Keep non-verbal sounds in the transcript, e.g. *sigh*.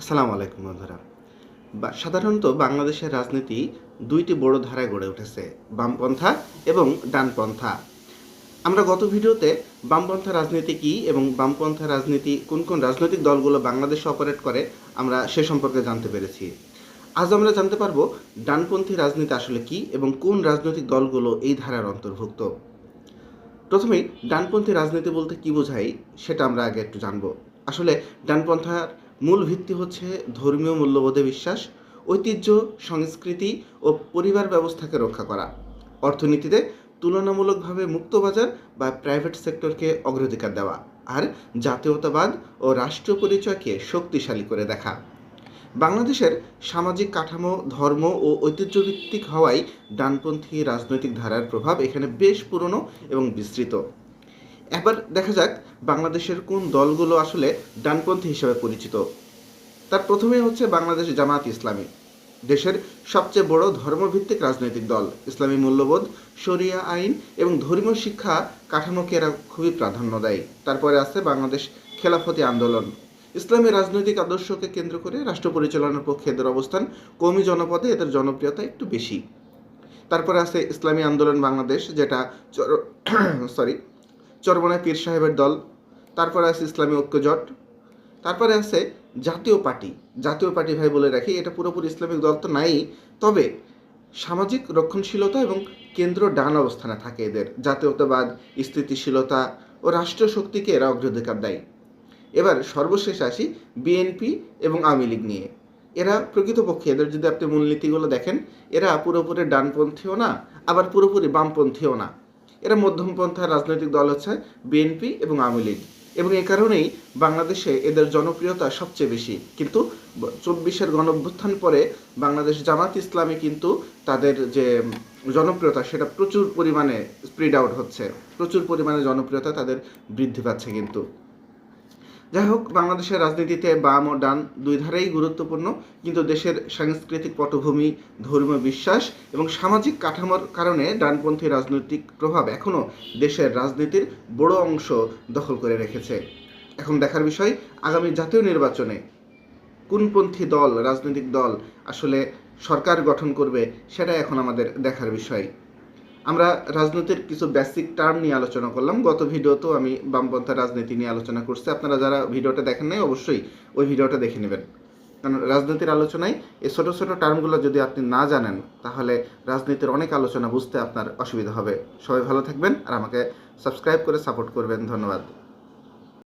আসসালামু আলাইকুম বন্ধুরা। সাধারণত বাংলাদেশের রাজনীতি দুইটি বড় ধারায় গড়ে উঠেছে, বামপন্থা এবং ডানপন্থা। আমরা গত ভিডিওতে বামপন্থা রাজনীতি কী এবং বামপন্থা রাজনীতি কোন কোন রাজনৈতিক দলগুলো বাংলাদেশে অপারেট করে, আমরা সে সম্পর্কে জানতে পেরেছি। আজ আমরা জানতে পারব ডানপন্থী রাজনীতি আসলে কি এবং কোন রাজনৈতিক দলগুলো এই ধারার অন্তর্ভুক্ত। প্রথমেই ডানপন্থী রাজনীতি বলতে কি বোঝাই সেটা আমরা আগে একটু জানব। আসলে ডানপন্থার মূল ভিত্তি হচ্ছে ধর্মীয় মূল্যবোধে বিশ্বাস, ঐতিহ্য, সংস্কৃতি ও পরিবার ব্যবস্থাকে রক্ষা করা। অর্থনীতিতে তুলনামূলকভাবে মুক্তবাজার বা প্রাইভেট সেক্টরকে অগ্রাধিকার দেওয়া আর জাতীয়তাবাদ ও রাষ্ট্রীয় পরিচয়কে শক্তিশালী করে দেখা। বাংলাদেশের সামাজিক কাঠামো, ধর্ম ও ঐতিহ্যভিত্তিক হওয়ায় ডানপন্থী রাজনৈতিক ধারার প্রভাব এখানে বেশ পুরনো এবং বিস্তৃত। এবার দেখা যাক বাংলাদেশের কোন দলগুলো আসলে ডানপন্থী হিসেবে পরিচিত। তার প্রথমে হচ্ছে বাংলাদেশ জামাত ইসলামী, দেশের সবচেয়ে বড় ধর্মভিত্তিক রাজনৈতিক দল। ইসলামী মূল্যবোধ, শরিয়া আইন এবং ধর্মীয় শিক্ষা কাঠামোকে এরা খুবই প্রাধান্য দেয়। তারপরে আছে বাংলাদেশ খেলাফতি আন্দোলন। ইসলামী রাজনৈতিক আদর্শকে কেন্দ্র করে রাষ্ট্র পরিচালনার পক্ষে এদের অবস্থান কমি জনপদে, এদের জনপ্রিয়তা একটু বেশি। তারপরে আছে ইসলামী আন্দোলন বাংলাদেশ, যেটা সরি *coughs* চরমনায় পীর সাহেবের দল, তারপরে আছে ইসলামী ঐক্যজোট, তারপরে আছে জাতীয় পার্টি। জাতীয় পার্টি ভাই বলে রাখি, এটা পুরোপুরি ইসলামিক দল তো নাই, তবে সামাজিক রক্ষণশীলতা এবং কেন্দ্র ডান অবস্থানে থাকে এদের। জাতীয়তাবাদ, স্থিতিশীলতা ও রাষ্ট্রীয় শক্তিকে এরা অগ্রাধিকার দেয়। এবার সর্বশেষ আসি বিএনপি এবং আওয়ামী লীগ নিয়ে। এরা প্রকৃতপক্ষে এদের যদি আপনি মূলনীতিগুলো দেখেন, এরা পুরোপুরি ডানপন্থীও না, আবার পুরোপুরি বামপন্থীও না। এরা মধ্যমপন্থার রাজনৈতিক দল হচ্ছে বিএনপি এবং আওয়ামী লীগ। এবং এ কারণেই বাংলাদেশে এদের জনপ্রিয়তা সবচেয়ে বেশি। কিন্তু চব্বিশের গণভ্যুত্থান পরে বাংলাদেশ জামাত ইসলামী কিন্তু তাদের যে জনপ্রিয়তা, সেটা প্রচুর পরিমাণে স্প্রিড আউট হচ্ছে। প্রচুর পরিমাণে জনপ্রিয়তা তাদের বৃদ্ধি পাচ্ছে কিন্তু। যাই হোক, বাংলাদেশের রাজনীতিতে বাম ও ডান দুই ধারেই গুরুত্বপূর্ণ, কিন্তু দেশের সাংস্কৃতিক পটভূমি, ধর্মীয় বিশ্বাস এবং সামাজিক কাঠামোর কারণে ডানপন্থী রাজনৈতিক প্রভাব এখনও দেশের রাজনীতির বড় অংশ দখল করে রেখেছে। এখন দেখার বিষয়, আগামী জাতীয় নির্বাচনে কোনপন্থী দল, রাজনৈতিক দল আসলে সরকার গঠন করবে সেটা এখন আমাদের দেখার বিষয়। আমরা রাজনীতির কিছু বেসিক টার্ম নিয়ে আলোচনা করলাম। গত ভিডিওতেও আমি বামপন্থা রাজনীতি নিয়ে আলোচনা করছি। আপনারা যারা ভিডিওটা দেখেন নাই, অবশ্যই ওই ভিডিওটা দেখে নেবেন। কারণ রাজনীতির আলোচনায় এই ছোটো ছোটো টার্মগুলো যদি আপনি না জানেন, তাহলে রাজনীতির অনেক আলোচনা বুঝতে আপনার অসুবিধা হবে। সবাই ভালো থাকবেন আর আমাকে সাবস্ক্রাইব করে সাপোর্ট করবেন। ধন্যবাদ।